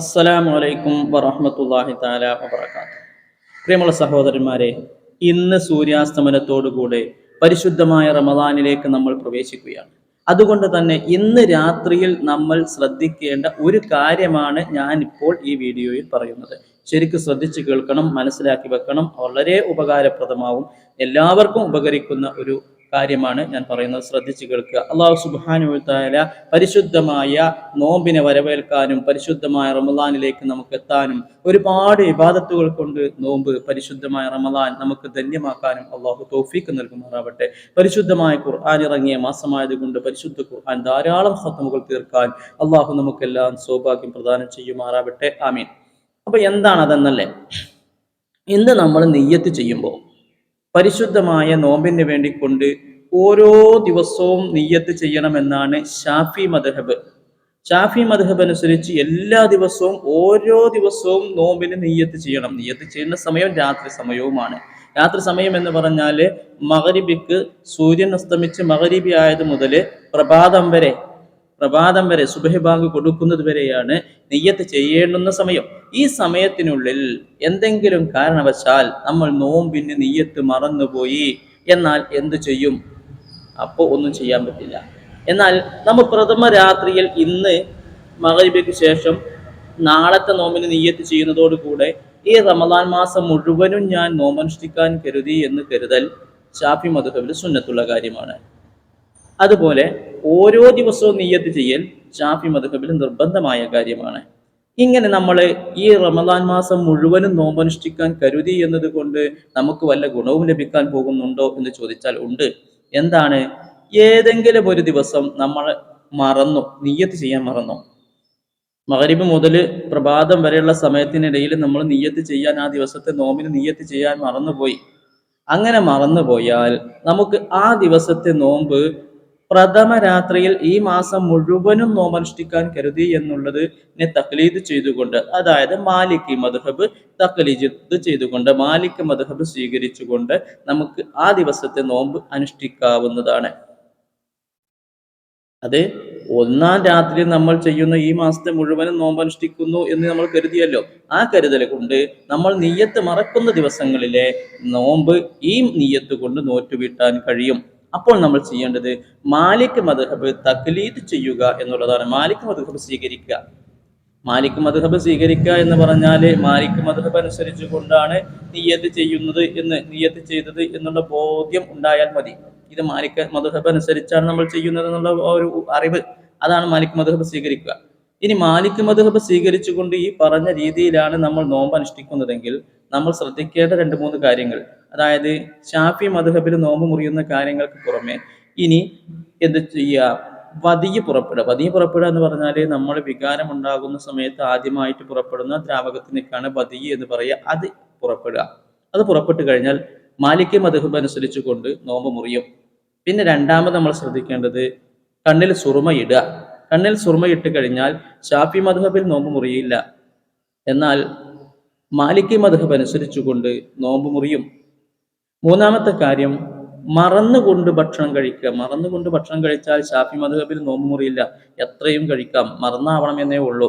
അസ്സലാമു അലൈക്കും വറഹ്മത്തുള്ളാഹി തആല വബറകാത്ത് പ്രിയമുള്ള സഹോദരന്മാരെ ഇന്ന് സൂര്യാസ്തമനത്തോടുകൂടെ പരിശുദ്ധമായ റമദാനിലേക്ക് നമ്മൾ പ്രവേശിക്കുകയാണ്. അതുകൊണ്ട് തന്നെ ഇന്ന് രാത്രിയിൽ നമ്മൾ ശ്രദ്ധിക്കേണ്ട ഒരു കാര്യമാണ് ഞാൻ ഇപ്പോൾ ഈ വീഡിയോയിൽ പറയുന്നത്. ശരിക്കും ശ്രദ്ധിച്ച് കേൾക്കണം മനസ്സിലാക്കി വെക്കണം വളരെ ഉപകാരപ്രദമാവും. എല്ലാവർക്കും ഉപകരിക്കുന്ന ഒരു കാര്യമാണ് ഞാൻ പറയുന്നത്. ശ്രദ്ധിച്ചു കേൾക്കുക. അള്ളാഹു സുബാനുത്തായ പരിശുദ്ധമായ നോമ്പിനെ വരവേൽക്കാനും പരിശുദ്ധമായ റമദാനിലേക്ക് നമുക്ക് എത്താനും ഒരുപാട് ഇബാദത്തുകൾ കൊണ്ട് നോമ്പ് പരിശുദ്ധമായ റമദാൻ നമുക്ക് ധന്യമാക്കാനും അള്ളാഹു തോഫീക്ക് നൽകുമാറാവട്ടെ. പരിശുദ്ധമായ ഖുർആൻ ഇറങ്ങിയ മാസമായതുകൊണ്ട് പരിശുദ്ധ ഖുർആൻ ധാരാളം ഹത്തമുകൾ തീർക്കാൻ അള്ളാഹു നമുക്കെല്ലാം സൗഭാഗ്യം പ്രദാനം ചെയ്യുമാറാവട്ടെ. ആമീൻ. അപ്പൊ എന്താണ് അതെന്നല്ലേ? ഇന്ന് നമ്മൾ നെയ്യത്ത് ചെയ്യുമ്പോൾ പരിശുദ്ധമായ നോമ്പിന് വേണ്ടി കൊണ്ട് ഓരോ ദിവസവും നീയത്ത് ചെയ്യണമെന്നാണ് ഷാഫി മദ്ഹബ്. ഷാഫി മദ്ഹബ് അനുസരിച്ച് എല്ലാ ദിവസവും ഓരോ ദിവസവും നോമ്പിന് നീയത്ത് ചെയ്യണം. നീയത്ത് ചെയ്യുന്ന സമയം രാത്രി സമയവുമാണ്. രാത്രി സമയം എന്ന് പറഞ്ഞാൽ മകരിബിക്ക് സൂര്യൻ അസ്തമിച്ച് മകരിബി ആയത് മുതൽ പ്രഭാതം വരെ പ്രഭാതം വരെ സുബഹി ബാങ്ക് കൊടുക്കുന്നത് വരെയാണ് നെയ്യത്ത് ചെയ്യേണ്ടുന്ന സമയം. ഈ സമയത്തിനുള്ളിൽ എന്തെങ്കിലും കാരണവശാൽ നമ്മൾ നോമ്പിന് നെയ്യത്ത് മറന്നുപോയി എന്നാൽ എന്തു ചെയ്യും? അപ്പോൾ ഒന്നും ചെയ്യാൻ പറ്റില്ല. എന്നാൽ നമ്മൾ പ്രഥമ രാത്രിയിൽ ഇന്ന് മകരിബയ്ക്ക് ശേഷം നാളത്തെ നോമ്പിന് നെയ്യത്ത് ചെയ്യുന്നതോടുകൂടെ ഈ റമദാൻ മാസം മുഴുവനും ഞാൻ നോമ്പനുഷ്ഠിക്കാൻ കരുതി എന്ന് കരുതൽ ഷാഫി മധുഹബിൽ സുന്നത്തുള്ള കാര്യമാണ്. അതുപോലെ ഓരോ ദിവസവും നീയത്ത് ചെയ്യൽ ഷാഫി മധുഹബിൽ നിർബന്ധമായ കാര്യമാണ്. ഇങ്ങനെ നമ്മൾ ഈ റമദാൻ മാസം മുഴുവനും നോമ്പനുഷ്ഠിക്കാൻ കരുതി എന്നതുകൊണ്ട് നമുക്ക് വല്ല ഗുണവും ലഭിക്കാൻ പോകുന്നുണ്ടോ എന്ന് ചോദിച്ചാൽ ഉണ്ട്. എന്താണ്? ഏതെങ്കിലും ഒരു ദിവസം നമ്മൾ മറന്നു നീയത്ത് ചെയ്യാൻ മറന്നു. മകരിബ് മുതൽ പ്രഭാതം വരെയുള്ള സമയത്തിനിടയിൽ നമ്മൾ നീയത്ത് ചെയ്യാൻ ആ ദിവസത്തെ നോമ്പിന് നീയത്ത് ചെയ്യാൻ മറന്നുപോയി. അങ്ങനെ മറന്നുപോയാൽ നമുക്ക് ആ ദിവസത്തെ നോമ്പ് പ്രഥമ രാത്രിയിൽ ഈ മാസം മുഴുവനും നോമനുഷ്ഠിക്കാൻ കരുതി എന്നുള്ളത് തക്ലീദ് ചെയ്തുകൊണ്ട് അതായത് മാലിക് മധുഹബ് തക്ലീദ് ചെയ്തുകൊണ്ട് മാലിക് മധുഹബ് സ്വീകരിച്ചുകൊണ്ട് നമുക്ക് ആ ദിവസത്തെ നോമ്പ് അനുഷ്ഠിക്കാവുന്നതാണ്. അത് ഒന്നാം രാത്രി നമ്മൾ ചെയ്യുന്ന ഈ മാസത്തെ മുഴുവനും നോമ്പനുഷ്ഠിക്കുന്നു എന്ന് നമ്മൾ കരുതിയല്ലോ. ആ കരുതൽ കൊണ്ട് നമ്മൾ നീയത്ത് മറക്കുന്ന ദിവസങ്ങളിലെ നോമ്പ് ഈ നീയത്ത് കൊണ്ട് നോറ്റുവീട്ടാൻ കഴിയും. അപ്പോൾ നമ്മൾ ചെയ്യേണ്ടത് മാലിക് മദ്ഹബ് തക്ലീദ് ചെയ്യുക എന്നുള്ളതാണ്. മാലിക് മദ്ഹബ് സ്വീകരിക്കുക. മാലിക് മദ്ഹബ് സ്വീകരിക്കുക എന്ന് പറഞ്ഞാൽ മാലിക് മദ്ഹബ് അനുസരിച്ച് കൊണ്ടാണ് നീയത്ത് ചെയ്യുന്നത് എന്ന് നീയത്ത് ചെയ്തത് എന്നുള്ള ബോധ്യം ഉണ്ടായാൽ മതി. ഇത് മാലിക് മദ്ഹബ് അനുസരിച്ചാണ് നമ്മൾ ചെയ്യുന്നത് എന്നുള്ള ഒരു അറിവ്. അതാണ് മാലിക് മദ്ഹബ് സ്വീകരിക്കുക. ഇനി മാലിക് മദ്ഹബ് സ്വീകരിച്ചുകൊണ്ട് ഈ പറഞ്ഞ രീതിയിലാണ് നമ്മൾ നോമ്പ് അനുഷ്ഠിക്കുന്നതെങ്കിൽ നമ്മൾ ശ്രദ്ധിക്കേണ്ട രണ്ട് മൂന്ന് കാര്യങ്ങൾ. അതായത് ഷാഫി മധുഹബിൽ നോമ്പ് മുറിയുന്ന കാര്യങ്ങൾക്ക് പുറമെ ഇനി എന്ത് ചെയ്യുക വതിയ പുറപ്പെടുക. വതിയ പുറപ്പെടുക എന്ന് പറഞ്ഞാൽ നമ്മൾ വികാരം ഉണ്ടാകുന്ന സമയത്ത് ആദ്യമായിട്ട് പുറപ്പെടുന്ന ദ്രാവകത്തിനേക്കാണ് വതിയ എന്ന് പറയുക. അത് പുറപ്പെടുക. അത് പുറപ്പെട്ടു കഴിഞ്ഞാൽ മാലിക്യ മധുഹബ് അനുസരിച്ച് കൊണ്ട് നോമ്പ് മുറിയും. പിന്നെ രണ്ടാമത് നമ്മൾ ശ്രദ്ധിക്കേണ്ടത് കണ്ണിൽ സുറുമയിടുക കണ്ണിൽ സുറുമയിട്ട് കഴിഞ്ഞാൽ ഷാഫി മധുഹബിൽ നോമ്പ് മുറിയില്ല. എന്നാൽ മാലിക്യ മധുഹബ് അനുസരിച്ചുകൊണ്ട് നോമ്പ് മുറിയും. മൂന്നാമത്തെ കാര്യം മറന്നുകൊണ്ട് ഭക്ഷണം കഴിക്കുക. മറന്നുകൊണ്ട് ഭക്ഷണം കഴിച്ചാൽ ഷാഫി മധുഹബിൽ നോമ്പ് മുറിയില്ല. എത്രയും കഴിക്കാം. മറന്നാവണം എന്നേ ഉള്ളൂ.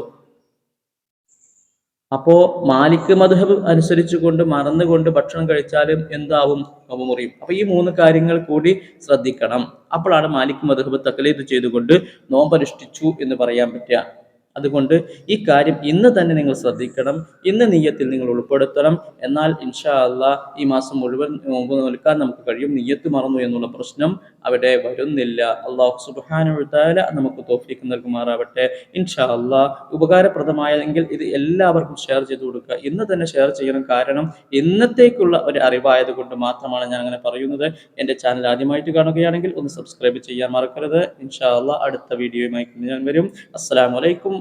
അപ്പോ മാലിക് മധുഹബ് അനുസരിച്ചുകൊണ്ട് മറന്നുകൊണ്ട് ഭക്ഷണം കഴിച്ചാലും എന്താവും? നോമ്പ് മുറിയും. അപ്പൊ ഈ മൂന്ന് കാര്യങ്ങൾ കൂടി ശ്രദ്ധിക്കണം. അപ്പോഴാണ് മാലിക് മധുഹബ് തക്കലീത് ചെയ്തുകൊണ്ട് നോമ്പനുഷ്ഠിച്ചു എന്ന് പറയാൻ പറ്റുക. അതുകൊണ്ട് ഈ കാര്യം ഇന്ന് തന്നെ നിങ്ങൾ ശ്രദ്ധിക്കണം. ഇന്ന് നീയത്തിൽ നിങ്ങൾ ഉൾപ്പെടുത്തണം. എന്നാൽ ഇൻഷാ അല്ല ഈ മാസം മുഴുവൻ നോമ്പ് നിൽക്കാൻ നമുക്ക് കഴിയും. നീയത്ത് മറന്നു എന്നുള്ള പ്രശ്നം അവിടെ വരുന്നില്ല. അള്ളാഹു സുബാനുത്താല നമുക്ക് തോഫിക്ക് നൽകുമാറാവട്ടെ. ഇൻഷാ അള്ളാ ഉപകാരപ്രദമായെങ്കിൽ ഇത് എല്ലാവർക്കും ഷെയർ ചെയ്ത് കൊടുക്കുക. ഇന്ന് തന്നെ ഷെയർ ചെയ്യണം. കാരണം ഇന്നത്തേക്കുള്ള ഒരു അറിവായത് കൊണ്ട് മാത്രമാണ് ഞാൻ അങ്ങനെ പറയുന്നത്. എന്റെ ചാനൽ ആദ്യമായിട്ട് കാണുകയാണെങ്കിൽ ഒന്ന് സബ്സ്ക്രൈബ് ചെയ്യാൻ മറക്കരുത്. ഇൻഷാ അള്ളാ അടുത്ത വീഡിയോയുമായി ഞാൻ വരും. അസ്സാം വലൈക്കും